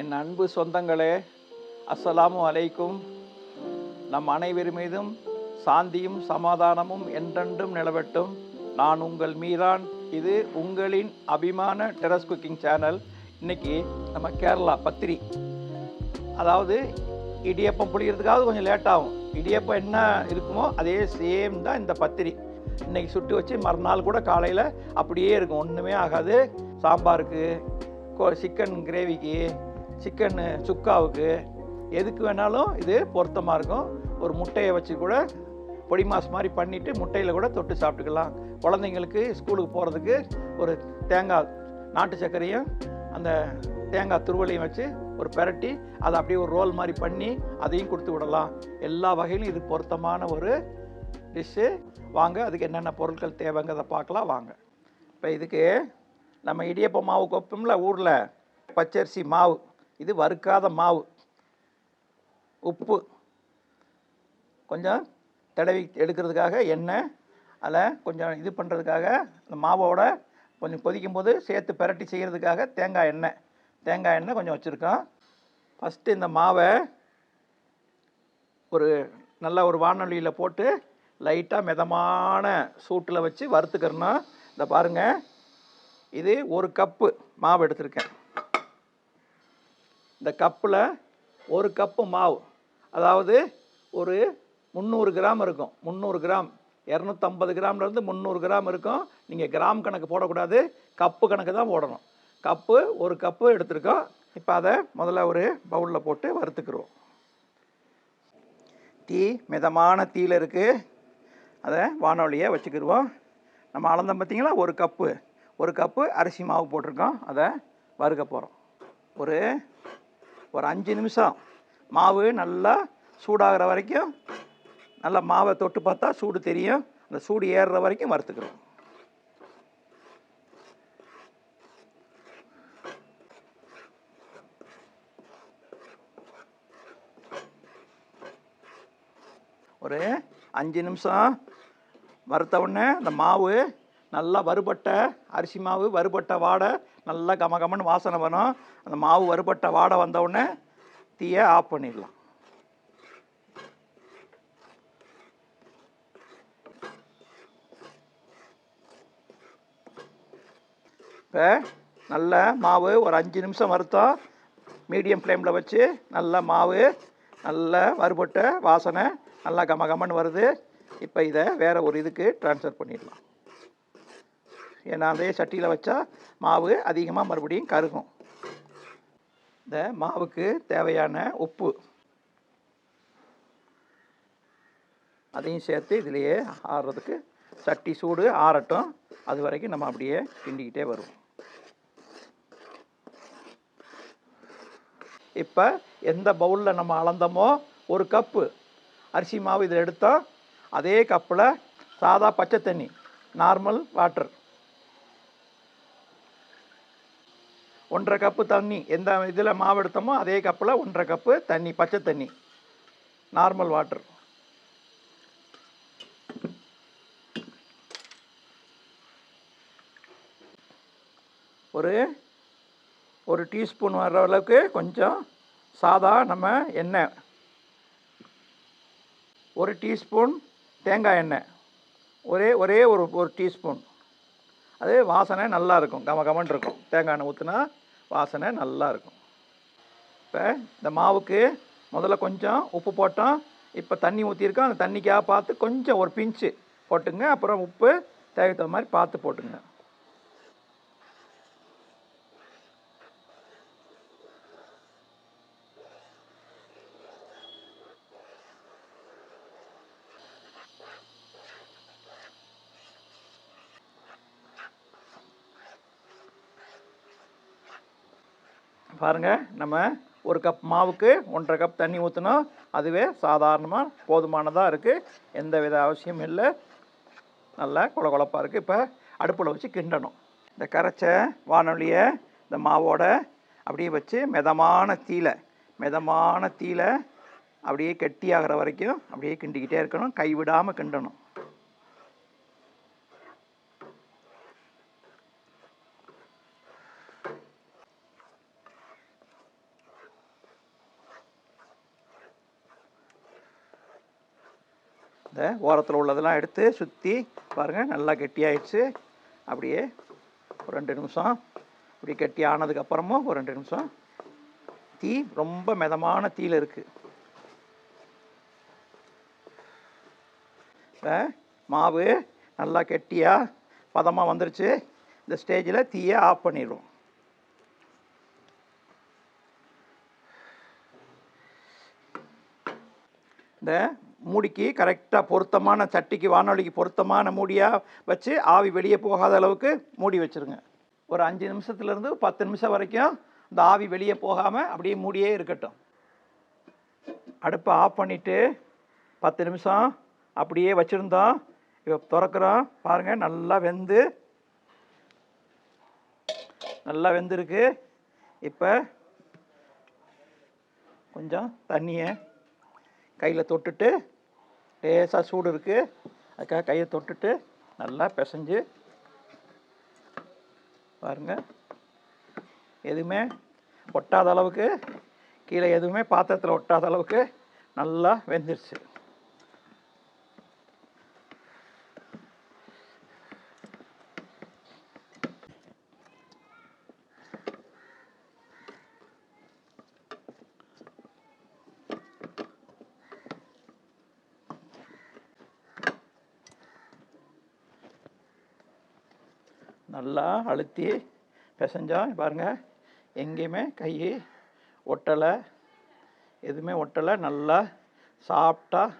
என் அன்பு சொந்தங்களே அஸ்ஸலாமு அலைக்கும். நம் அனைவர் மீதும் சாந்தியும் சமாதானமும் என்றென்றும் நிலவட்டும். நான் உங்கள் மீரான் இது உங்களின் அபிமான டெரஸ் குக்கிங் சேனல். இன்னைக்கு நம்ம கேரளா பத்திரி. அதாவது இடியப்பம் புளியறதுக்காவது கொஞ்சம் லேட்டாகும். இடியப்பம் என்ன இருக்குமோ அதே சேம் தான் இந்த பத்திரி. இன்றைக்கி சுட்டு வச்சு மறுநாள் கூட காலையில் அப்படியே இருக்கும். ஒன்றுமே ஆகாது. சாம்பாருக்கு சிக்கன் கிரேவிக்கு சிக்கன் சுக்காவுக்கு எதுக்கு வேணாலும் இது பொருத்தமாக இருக்கும். ஒரு முட்டையை வச்சு கூட பொடி மாஸ் மாதிரி பண்ணிவிட்டு முட்டையில் கூட தொட்டு சாப்பிட்டுக்கலாம். குழந்தைங்களுக்கு ஸ்கூலுக்கு போகிறதுக்கு ஒரு தேங்காய் நாட்டு சர்க்கரையும் அந்த தேங்காய் துருவலையும் வச்சு ஒரு பெரட்டி அதை அப்படியே ஒரு ரோல் மாதிரி பண்ணி அதையும் கொடுத்து விடலாம். எல்லா வகையிலும் இது பொருத்தமான ஒரு டிஷ்ஷு. வாங்க அதுக்கு என்னென்ன பொருட்கள் தேவைங்கிறத பார்க்கலாம் வாங்க. இப்போ இதுக்கு நம்ம இடியப்ப மாவு கொப்போம்ல ஊரில் பச்சரிசி மாவு. இது வறுக்காத மாவு. உப்பு. கொஞ்சம் தடவி எடுக்கிறதுக்காக எண்ணெய் அதில் கொஞ்சம் இது பண்ணுறதுக்காக இந்த மாவோட கொஞ்சம் கொதிக்கும் போது சேர்த்து பிரட்டி செய்கிறதுக்காக தேங்காய் எண்ணெய். தேங்காய் எண்ணெய் கொஞ்சம் வச்சுருக்கோம். ஃபஸ்ட்டு இந்த மாவை ஒரு நல்ல ஒரு வானொலியில் போட்டு லைட்டாக மிதமான சூட்டில் வச்சு வறுத்துக்கிறணும். இந்த பாருங்கள் இது ஒரு கப்பு மாவு எடுத்திருக்கேன். இந்த கப்பில் ஒரு கப்பு மாவு. அதாவது ஒரு முந்நூறு கிராம் இருக்கும். முந்நூறு கிராம். இரநூத்தம்பது கிராம்லேருந்து முந்நூறு கிராம் இருக்கும். நீங்கள் கிராம் கணக்கு போடக்கூடாது. கப்பு கணக்கு தான் போடணும். கப்பு ஒரு கப்பு எடுத்துருக்கோம். இப்போ அதை முதல்ல ஒரு பவுலில் போட்டு வறுத்துக்கிறோம் தீ மிதமான தீயில் இருக்குது அதை வானொலியை வச்சுக்கிடுவோம் நம்ம அளந்தோம் பார்த்தீங்களா? ஒரு கப்பு. ஒரு கப்பு அரிசி மாவு போட்டிருக்கோம். அதை வறுக்க போகிறோம் ஒரு ஒரு அஞ்சு நிமிஷம். மாவு நல்லா சூடாகிற வரைக்கும் நல்லா மாவை தொட்டு பார்த்தா சூடு தெரியும். அந்த சூடு ஏறுற வரைக்கும் வறுத்துக்கிறோம். ஒரு அஞ்சு நிமிஷம் வறுத்த உடனே அந்த மாவு நல்லா வறுபட்ட அரிசி மாவு வறுபட்ட வாடை நல்லா கம கமன்னு வாசனை வரும் அந்த மாவு வறுபட்ட வாடை வந்தவுடனே தீயை ஆஃப் பண்ணிடலாம். இப்போ நல்ல மாவு ஒரு அஞ்சு நிமிஷம் வறுத்தோம். மீடியம் ஃப்ளேமில் வச்சு நல்ல மாவு நல்ல வறுபட்ட வாசனை நல்லா கம கமன்னு வருது. இப்போ இதை வேறு ஒரு இதுக்கு ட்ரான்ஸ்ஃபர் பண்ணிடலாம். ஏன்னா அதே சட்டியில் வச்சா மாவு அதிகமாக மறுபடியும் கருகும். இந்த மாவுக்கு தேவையான உப்பு. அதையும் சேர்த்து இதுலேயே ஆறுறதுக்கு சட்டி சூடு ஆறட்டும். அது வரைக்கும் நம்ம அப்படியே கிண்டிக்கிட்டே வருவோம். இப்போ எந்த பவுலில் நம்ம அளந்தோமோ ஒரு கப்பு அரிசி மாவு இதில் எடுத்தோம் அதே கப்பில் சாதா பச்சை தண்ணி நார்மல் வாட்டர். ஒன்றரை கப்பு தண்ணி எந்த இதில் மாவு எடுத்தோமோ அதே கப்பில் ஒன்றரை கப்பு தண்ணி பச்சை தண்ணி. நார்மல் வாட்டர் ஒரு ஒரு டீஸ்பூன் வர்ற அளவுக்கு கொஞ்சம் சாதா நம்ம எண்ணெய். ஒரு டீஸ்பூன் தேங்காய் எண்ணெய். ஒரே ஒரே ஒரு ஒரு டீஸ்பூன் அதே வாசனை நல்லா இருக்கும் கம கமன் இருக்கும். தேங்காய் எண்ணெய் ஊற்றுனா வாசனை நல்லா இருக்கும் இப்போ இந்த மாவுக்கு முதல்ல கொஞ்சம் உப்பு போட்டோம். இப்போ தண்ணி ஊற்றிருக்கோம் அந்த தண்ணிக்காக பார்த்து கொஞ்சம் ஒரு பிஞ்சு போட்டுங்க. அப்புறம் உப்பு தேவைத்த மாதிரி பார்த்து போட்டுங்க. பாருங்கள் நம்ம ஒரு கப் மாவுக்கு ஒன்றரை கப் தண்ணி ஊற்றினோம் அதுவே சாதாரணமாக போதுமானதாக இருக்குது எந்த வித அவசியம் இல்லை. நல்லா குழ குழப்பாக இருக்குது இப்போ அடுப்பில் வச்சு கிண்டணும். இந்த கரைச்ச வானொலியை இந்த மாவோட அப்படியே வச்சு மிதமான தீல மிதமான தீல அப்படியே கெட்டியாகிற வரைக்கும் அப்படியே கிண்டிக்கிட்டே இருக்கணும். கைவிடாமல் கிண்டணும். ஓரத்தில் உள்ளதெல்லாம் எடுத்து சுற்றி பாருங்கள் நல்லா கெட்டியாயிடுச்சு. அப்படியே ஒரு ரெண்டு நிமிஷம். இப்படி கெட்டி ஆனதுக்கப்புறமும் ஒரு ரெண்டு நிமிஷம். தீ ரொம்ப மிதமான தீயில் இருக்குது இப்போ மாவு நல்லா கெட்டியாக பதமாக வந்துருச்சு. இந்த ஸ்டேஜில் தீயை ஆஃப் பண்ணிடுவோம் இந்த மூடிக்கு கரெக்டாக பொருத்தமான சட்டிக்கு வானொலிக்கு பொருத்தமான மூடியாக வச்சு ஆவி வெளியே போகாத அளவுக்கு மூடி வச்சுருங்க. ஒரு அஞ்சு நிமிஷத்துலேருந்து பத்து நிமிஷம் வரைக்கும் இந்த ஆவி வெளியே போகாமல் அப்படியே மூடியே இருக்கட்டும். அடுப்பை ஆஃப் பண்ணிவிட்டு பத்து நிமிஷம் அப்படியே வச்சுருந்தோம் இப்போ திறக்கிறோம் பாருங்கள் நல்லா வெந்து நல்லா வெந்திருக்கு. இப்போ கொஞ்சம் தண்ணியை கையில் தொட்டுட்டு லேசாக சூடு இருக்குது அதுக்காக கையை தொட்டுட்டு நல்லா பிசைஞ்சு பாருங்கள் எதுவுமே ஒட்டாத அளவுக்கு கீழே எதுவுமே பாத்திரத்தில் ஒட்டாத அளவுக்கு நல்லா வெந்துருச்சு. நல்லா அழுத்தி பிசைஞ்சா பாருங்கள் எங்கேயுமே கை ஒட்டலை எதுவுமே ஒட்டலை. நல்லா சாஃப்டாக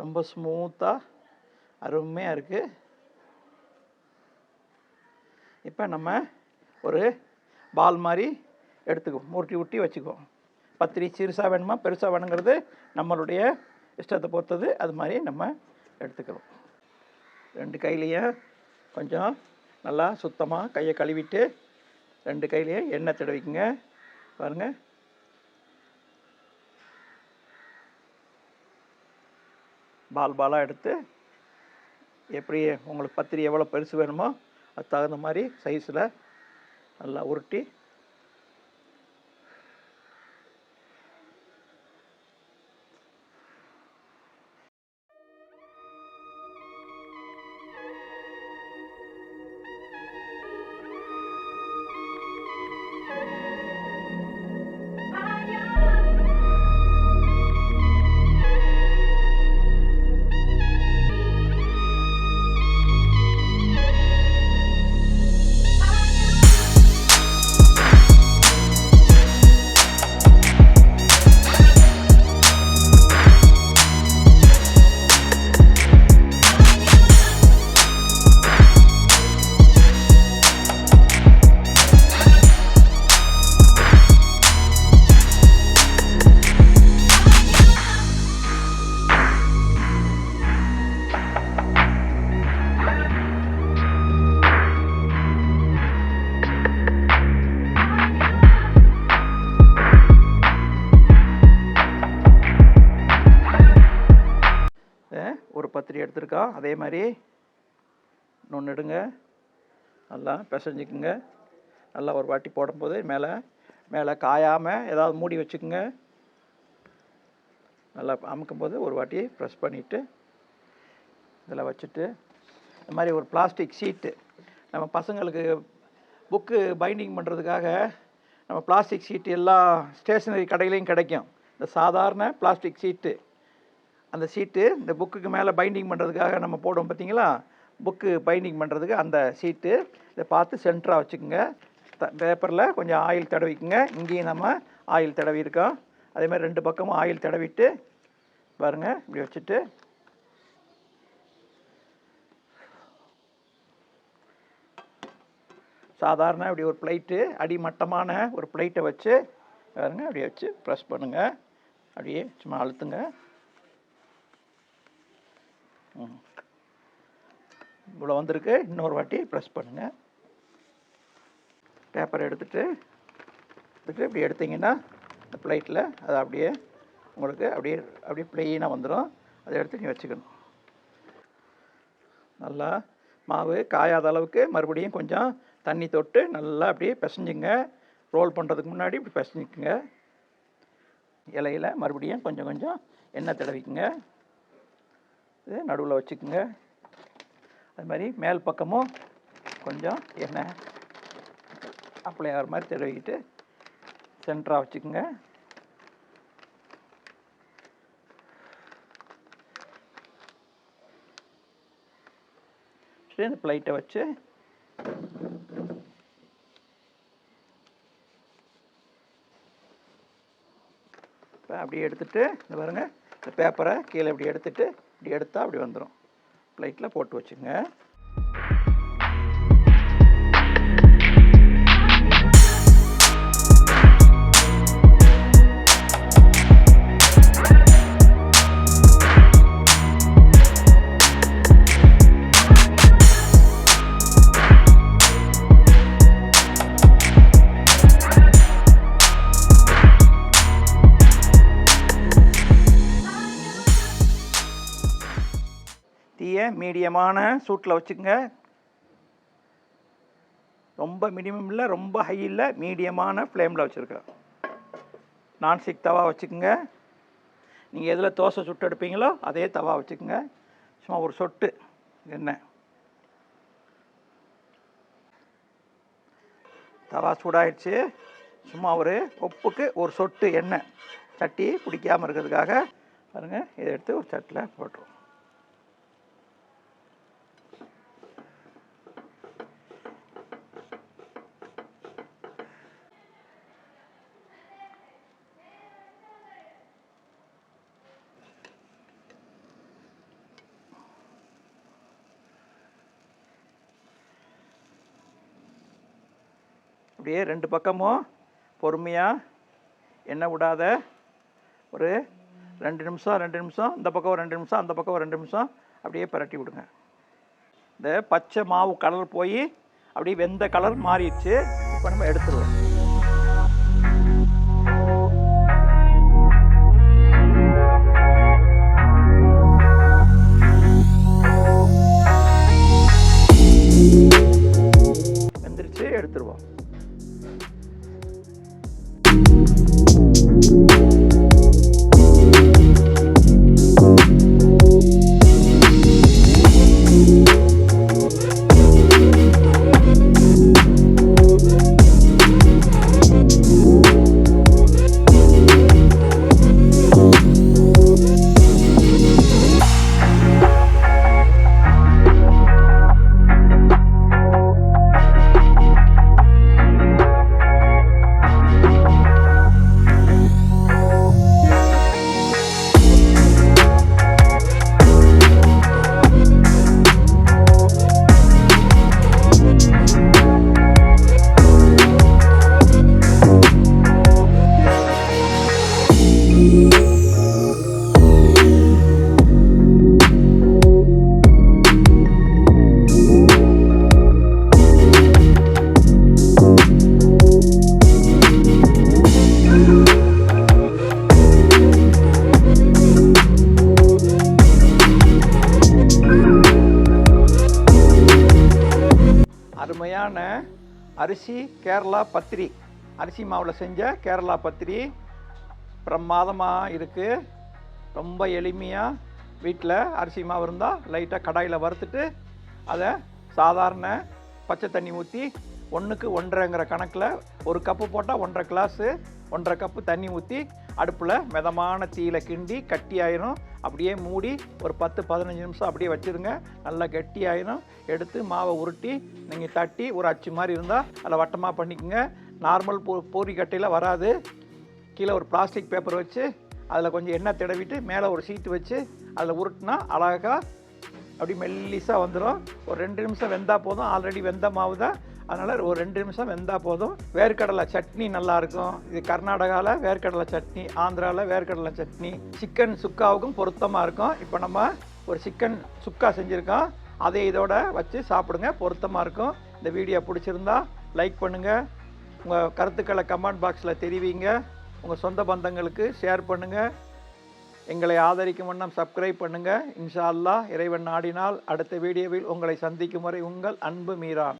ரொம்ப ஸ்மூத்தாக அருமையாக இருக்குது இப்போ நம்ம ஒரு பால் மாதிரி எடுத்துக்குவோம். உருட்டி உருட்டி வச்சுக்குவோம். பத்திரி சிறுசாக வேணுமா பெருசாக வேணுங்கிறது நம்மளுடைய இஷ்டத்தை பொறுத்தது. அது மாதிரி நம்ம எடுத்துக்கிறோம் ரெண்டு கையிலையும் கொஞ்சம் நல்லா சுத்தமாக கையை கழுவிட்டு ரெண்டு கையிலையும் எண்ணெய் தடவிக்குங்க. பாருங்கள் பால் பாலாக எடுத்து எப்படி உங்களுக்கு பத்திரி எவ்வளோ பெருசு வேணுமோ அது தகுந்த மாதிரி சைஸில் நல்லா உருட்டி கொடுத்துருக்கா அதே மாதிரி. இன்னொன்று எடுங்க. நல்லா பிசைஞ்சுக்குங்க. நல்லா ஒரு வாட்டி போடும்போது மேலே மேலே காயாமல் ஏதாவது மூடி வச்சுக்குங்க. நல்லா அமுக்கும்போது ஒரு வாட்டி ப்ரெஸ் பண்ணிவிட்டு இதில் வச்சுட்டு இந்த மாதிரி ஒரு பிளாஸ்டிக் ஷீட்டு நம்ம பசங்களுக்கு புக்கு பைண்டிங் பண்ணுறதுக்காக நம்ம பிளாஸ்டிக் ஷீட்டு எல்லா ஸ்டேஷ்னரி கடையிலையும் கிடைக்கும். இந்த சாதாரண பிளாஸ்டிக் ஷீட்டு அந்த சீட்டு இந்த புக்குக்கு மேலே பைண்டிங் பண்ணுறதுக்காக நம்ம போடுவோம் பார்த்தீங்களா? புக்கு பைண்டிங் பண்ணுறதுக்கு அந்த சீட்டு இதை பார்த்து சென்டராக வச்சுக்கோங்க. த பேப்பரில் கொஞ்சம் ஆயில் தடவிக்குங்க. இங்கேயும் நம்ம ஆயில் தடவிருக்கோம் இருக்கோம் அதேமாதிரி ரெண்டு பக்கமும் ஆயில் தடவிட்டு பாருங்கள் இப்படி வச்சுட்டு. சாதாரண இப்படி ஒரு பிளேட்டு அடிமட்டமான ஒரு பிளேட்டை வச்சு பாருங்க அப்படியே வச்சு ப்ரெஸ் பண்ணுங்கள் அப்படியே சும்மா அழுத்துங்க. இவ்வளோ வந்திருக்கு. இன்னொரு வாட்டி ப்ரெஸ் பண்ணுங்கள் பேப்பரை எடுத்துட்டு எடுத்துட்டு இப்படி எடுத்தீங்கன்னா இந்த பிளேட்டில் அது அப்படியே உங்களுக்கு அப்படியே அப்படியே ப்ளெயினாக வந்துடும் அதை எடுத்து நீங்கள் வச்சுக்கணும். நல்லா மாவு காயாத அளவுக்கு மறுபடியும் கொஞ்சம் தண்ணி தொட்டு நல்லா அப்படியே பிசைஞ்சுங்க. ரோல் பண்ணுறதுக்கு முன்னாடி இப்படி பிசைஞ்சுக்குங்க. இலையில மறுபடியும் கொஞ்சம் கொஞ்சம் எண்ணெய் தடவிக்குங்க. இது நடுவில் வச்சுக்கோங்க. அது மாதிரி மேல் பக்கமும் கொஞ்சம் எண்ணெய் அப்ளை ஆகிற மாதிரி தடவிக்கிட்டு சென்டராக வச்சுக்கோங்க. சரி இந்த ப்ளைட்டை வச்சு இப்போ அப்படியே எடுத்துட்டு இந்த பாருங்க இந்த பேப்பரை கீழே இப்படி எடுத்துகிட்டு இப்படி எடுத்தால் அப்படி வந்துடும் ப்ளைட்டில் போட்டு வச்சுங்க. மீடியமான சூட்டில் வச்சுக்கோங்க. ரொம்ப மினிமம் இல்லை ரொம்ப ஹை இல்லை மீடியமான ஃப்ளேமில் வச்சுருக்கேன் நான்ஸ்டிக் தவா வச்சுக்கோங்க. நீங்கள் எதில் தோசை சுட்டு எடுப்பீங்களோ அதே தவா வச்சுக்கோங்க. சும்மா ஒரு சொட்டு எண்ணெய். தவா சூடாயிடுச்சு. சும்மா ஒரு உப்புக்கு ஒரு சொட்டு எண்ணெய். சட்டி பிடிக்காமல் இருக்கிறதுக்காக பாருங்கள் இதை எடுத்து ஒரு சட்டில் போட்டுருவோம். அப்படியே ரெண்டு பக்கமும் பொறுமையாக எண்ணெய் விடாத. ஒரு ரெண்டு நிமிஷம் ரெண்டு நிமிஷம் இந்த பக்கம் ஒரு ரெண்டு நிமிஷம் அந்த பக்கம் ஒரு ரெண்டு நிமிஷம் அப்படியே பரட்டி விடுங்க. இந்த பச்சை மாவு கலர் போய் அப்படியே வெந்த கலர் மாறிடுச்சு. இப்போ நம்ம எடுத்துருவோம். அரிசி கேரளா பத்திரி. அரிசி மாவில் செஞ்ச கேரளா பத்திரி பிரமாதமாக இருக்குது ரொம்ப எளிமையாக வீட்டில் அரிசி மாவு இருந்தால் லைட்டாக கடாயில் வறுத்துட்டு அதை சாதாரண பச்சை தண்ணி ஊற்றி ஒன்றுக்கு ஒன்றரைங்கிற கணக்கில் ஒரு கப்பு போட்டால் ஒன்றரை கிளாஸு ஒன்றரை கப்பு தண்ணி ஊற்றி அடுப்பில் மிதமான தீயில கிண்டி கட்டியாயிரும் அப்படியே மூடி ஒரு பத்து பதினஞ்சு நிமிஷம் அப்படியே வச்சுருங்க. நல்லா கெட்டியாயிரும் எடுத்து மாவை உருட்டி நீங்கள் தட்டி ஒரு அச்சு மாதிரி இருந்தால் அதில் வட்டமாக பண்ணிக்கோங்க. நார்மல் பூ பூரி கட்டையில் வராது. கீழே ஒரு பிளாஸ்டிக் பேப்பர் வச்சு அதில் கொஞ்சம் எண்ணெய் தடவிட்டு மேலே ஒரு சீட்டு வச்சு அதில் உருட்டினா அழகாக அப்படி மெல்லிஸாக வந்துடும் ஒரு ரெண்டு நிமிஷம் வெந்தால் போதும். ஆல்ரெடி வெந்த மாவு தான். அதனால் ஒரு ரெண்டு நிமிஷம் வெந்தால் போதும். வேர்க்கடலை சட்னி நல்லாயிருக்கும் இது கர்நாடகாவில் வேர்க்கடலை சட்னி ஆந்திராவில் வேர்க்கடலை சட்னி சிக்கன் சுக்காவுக்கும் பொருத்தமாக இருக்கும். இப்போ நம்ம ஒரு சிக்கன் சுக்கா செஞ்சுருக்கோம். அதை இதோட வச்சு சாப்பிடுங்க பொருத்தமாக இருக்கும். இந்த வீடியோ பிடிச்சிருந்தா லைக் பண்ணுங்கள் உங்கள் கருத்துக்களை கமெண்ட் பாக்ஸில் தெரிவிங்க. உங்கள் சொந்த பந்தங்களுக்கு ஷேர் பண்ணுங்கள் எங்களை ஆதரிக்கும் வண்ணம் சப்ஸ்கிரைப் பண்ணுங்கள் இன்ஷா அல்லா இறைவன் நாடினால் அடுத்த வீடியோவில் உங்களை சந்திக்கும் வரை உங்கள் அன்பு மீரான்.